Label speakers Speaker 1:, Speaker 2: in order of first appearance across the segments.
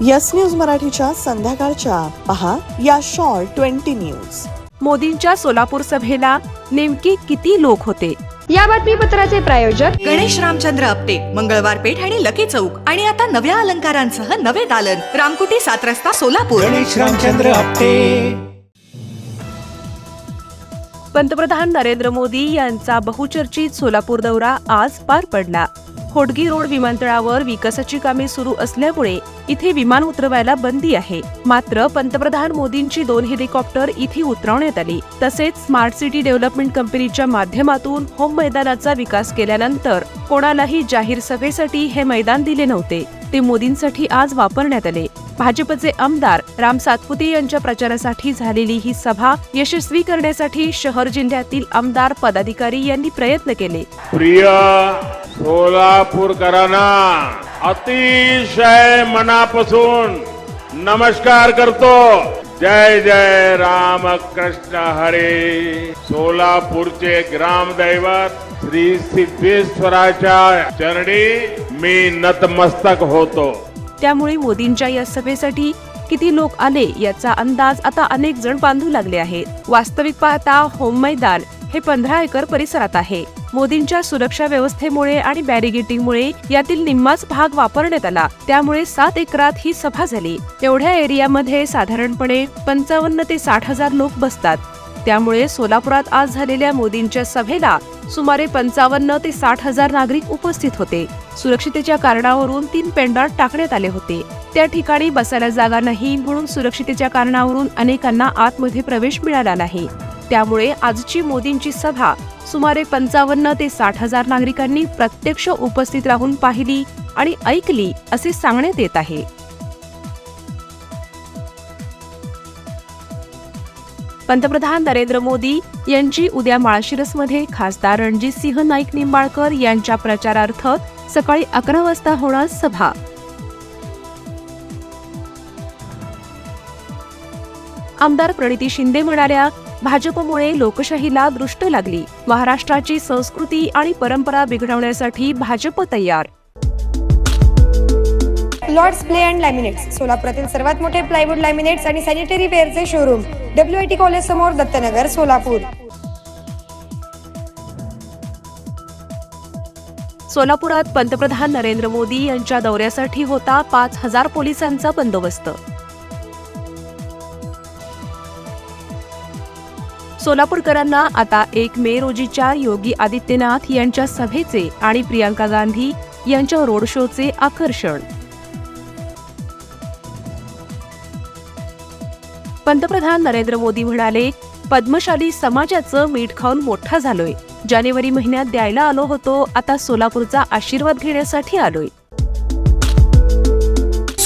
Speaker 1: Yes news मराठीच्या संध्याकाळच्या. पहा या शॉर्ट ट्वेंटी न्यूज.
Speaker 2: मोदींच्या सोलापूर सभेला नेमके किती लोक होते?
Speaker 3: या बातमीपत्राचे प्रायोजक
Speaker 4: गणेश रामचंद्र आपटे मंगळवार पेठ आणि लकी चौक. आणि आता नव्या अलंकारांसह नवे दालन. रामकुटी सात रस्ता सोलापूर.
Speaker 5: गणेश रामचंद्र आपटे.
Speaker 2: पंतप्रधान नरेंद्र मोदी यांचा बहुचर्चित सोलापूर दौरा आज पार पडला. होडगी रोड विमानतळावर विकासाची कामे सुरू असल्यामुळे इथे विमान उतरवायला बंदी आहे. मात्र पंतप्रधान मोदींची दोन हेलिकॉप्टर इथे उतरवण्यात आली. तसेच स्मार्ट सिटी डेव्हलपमेंट कंपनीच्या माध्यमातून होम मैदानाचा विकास केल्यानंतर कोणालाही जाहीर सभेसाठी हे मैदान दिले नव्हते. ते मोदींसाठी आज वापरण्यात आले. भाजपचे आमदार राम सातपुते यांच्या प्रचारासाठी झालेली ही सभा यशस्वी करण्यासाठी शहर जिल्ह्यातील आमदार पदाधिकारी यांनी प्रयत्न केले.
Speaker 6: प्रिय सोलापूरकरांना अतिशय मनापासून नमस्कार करतो. जय जय राम कृष्ण हरे। सोलापूरचे ग्रामदैवत श्री सिद्धेश्वराच्या चरणी मी नतमस्तक होतो.
Speaker 2: त्यामुळे मोदींच्या या सभेसाठी किती लोक आले याचा अंदाज आता अनेक जण बांधू लागले आहेत. वास्तविक पाहता होम मैदान हे पंधरा एकर परिसरात आहे. मोदींच्या सुरक्षा व्यवस्थेमुळे आणि बॅरिगेटिंगमुळे यातील निम्माच भाग वापरण्यात आला. त्यामुळे सात एकरात ही सभा झाली. एवढ्या एरियामध्ये साधारणपणे पंचावन्न ते साठ हजार लोक बसतात. त्यामुळे सोलापुरात आज झालेल्या मोदींच्या सभेला सुमारे पंचावन्न ते साठ हजार नागरिक उपस्थित होते. सुरक्षितेच्या कारणावरून तीन पेंडाट टाकण्यात आले होते. त्या ठिकाणी बसायला जागा नाही म्हणून सुरक्षितेच्या कारणावरून अनेकांना आतमध्ये प्रवेश मिळाला नाही. त्यामुळे आजची मोदींची सभा सुमारे पंचावन्न ते साठ हजार नागरिकांनी प्रत्यक्ष उपस्थित राहून पाहिली आणि ऐकली असे सांगण्यात येत आहे. पंतप्रधान नरेंद्र मोदी यांची उद्या माळशिरसमध्ये खासदार रणजितसिंह नाईक निंबाळकर यांच्या प्रचारार्थ सकाळी अकरा वाजता होणार सभा. आमदार प्रणिती शिंदे म्हणाल्या भाजपमुळे लोकशाहीला दृष्ट लागली. महाराष्ट्राची संस्कृती आणि परंपरा बिघडवण्यासाठी भाजप तयार.
Speaker 3: लॉर्ड्स प्ले अँड लॅमिनेट्स सोलापुरातील सर्वात मोठे प्लायवूड लॅमिनेट्स आणि sanitary वेअरचे showroom W I T college समोर दत्तनगर सोलापूर.
Speaker 2: सोलापुरात पंतप्रधान नरेंद्र मोदी यांच्या दौऱ्यासाठी होता पाच हजार पोलिसांचा बंदोबस्त. सोलापूरकरांना आता एक मे रोजीच्या योगी आदित्यनाथ यांच्या सभेचे आणि प्रियांका गांधी यांच्या रोड शोचे आकर्षण. पंतप्रधान नरेंद्र मोदी म्हणाले पद्मशाली समाजाचं मीठ खाऊन मोठा झालोय. जानेवारी महिन्यात द्यायला आलो होतो आता सोलापूरचा आशीर्वाद घेण्यासाठी आलोय.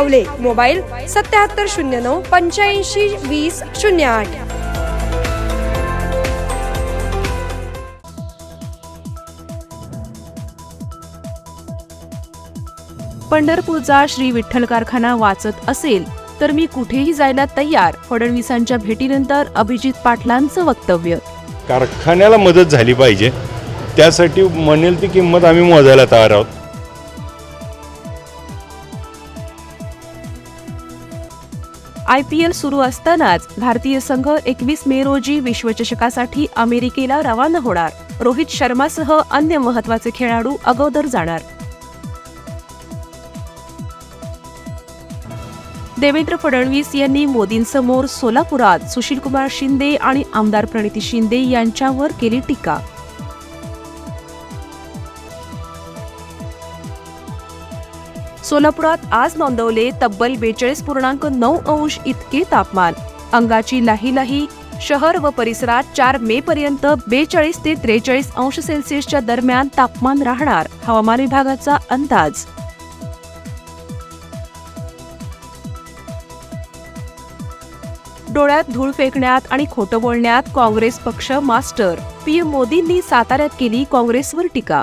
Speaker 3: हावले मोबाईल सत्याहत्तर शून्य नऊ पंच्याऐंशी वीस शून्य आठ.
Speaker 2: पंढरपूरचा श्री विठ्ठल कारखाना वाचत असेल तर मी कुठेही जायला तयार फडणवीसांच्या भेटीनंतर अभिजित पाटलांचं वक्तव्य.
Speaker 7: कारखान्याला मदत झाली पाहिजे. त्यासाठी म्हणेल ती किंमत आम्ही मोजायला तयार आहोत.
Speaker 2: आय पी एल सुरू असतानाच भारतीय संघ एकवीस मे रोजी विश्वचषकासाठी अमेरिकेला रवाना होणार. रोहित शर्मासह अन्य महत्त्वाचे खेळाडू अगोदर जाणार. देवेंद्र फडणवीस यांनी मोदींसमोर सोलापुरात सुशीलकुमार शिंदे आणि आमदार प्रणिती शिंदे यांच्यावर केली टीका. सोलापुरात आज नोंदवले तब्बल बेचाळीस पूर्णांक नऊ अंश इतके तापमान. अंगाची लाही लाही शहर व परिसरात चार मे पर्यंत बेचाळीस ते त्रेचाळीस अंश सेल्सिअसच्या दरम्यान तापमान राहणार हवामान विभागाचा अंदाज. डोळ्यात धूळ फेकण्यात आणि खोटं बोलण्यात काँग्रेस पक्ष मास्टर. पीएम मोदींनी साताऱ्यात केली काँग्रेसवर टीका.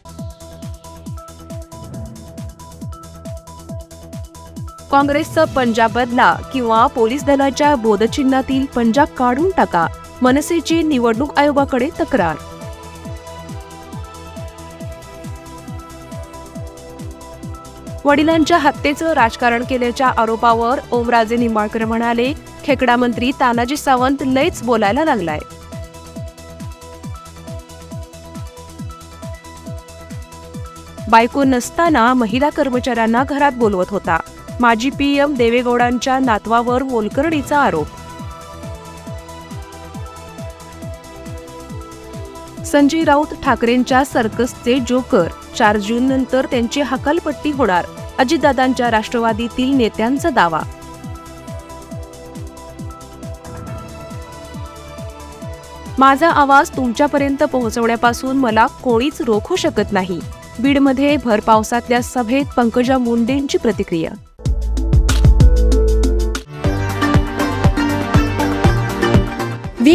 Speaker 2: काँग्रेसचं पंजाब बदला किंवा पोलीस दलाच्या बोधचिन्हातील पंजाब काढून टाका. मनसेची निवडणूक आयोगाकडे तक्रार. वडिलांच्या हत्येचं राजकारण केल्याच्या आरोपावर ओमराजे निंबाळकर म्हणाले खेकडा मंत्री तानाजी सावंत लयच बोलायला लागलाय. बायको नसताना महिला कर्मचाऱ्यांना घरात बोलवत होता. माजी पीएम देवेगौडांच्या नातवावर मोलकर्णीचा आरोप. संजय राऊत ठाकरेंच्या सर्कसचे जोकर. चार जून नंतर त्यांची हकालपट्टी होणार अजितदादांच्या राष्ट्रवादीतील नेत्यांचा दावा. माझा आवाज तुमच्यापर्यंत पोहोचवण्यापासून मला कोणीच रोखू शकत नाही. बीडमध्ये भर पावसातल्या सभेत पंकजा मुंडेंची प्रतिक्रिया.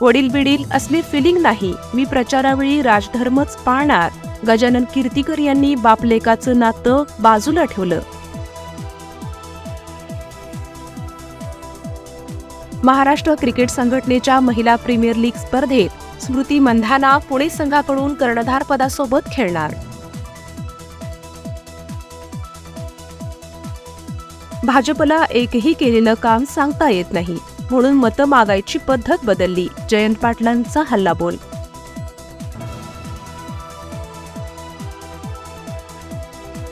Speaker 2: वडील बिडील असली फिलिंग नाही मी प्रचारावेळी राजधर्मच पाळणार. गजानन कीर्तीकर यांनी बापलेकाचं नातं बाजूला ठेवलं. महाराष्ट्र क्रिकेट संघटनेच्या महिला प्रीमियर लीग स्पर्धेत स्मृती मंधाना पुणे संघाकडून कर्णधारपदासोबत खेळणार. भाजपला एकही केलेलं काम सांगता येत नाही. म्हणून मतं मागायची पद्धत बदलली. जयंत पाटलांचा हल्लाबोल.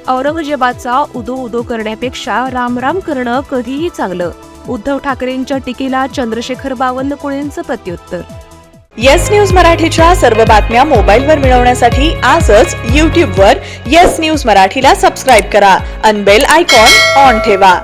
Speaker 2: औरंगजेबाचा उदो उदो करण्यापेक्षा रामराम करणं कधीही चांगलं. उद्धव ठाकरेंच्या टीकेला चंद्रशेखर बावनकुळेंचं प्रत्युत्तर.
Speaker 1: येस न्यूज मराठीच्या सर्व बातम्या मोबाईलवर मिळवण्यासाठी आजच यूट्यूबवर येस न्यूज मराठीला सबस्क्राईब करा. अनबेल आयकॉन ऑन ठेवा.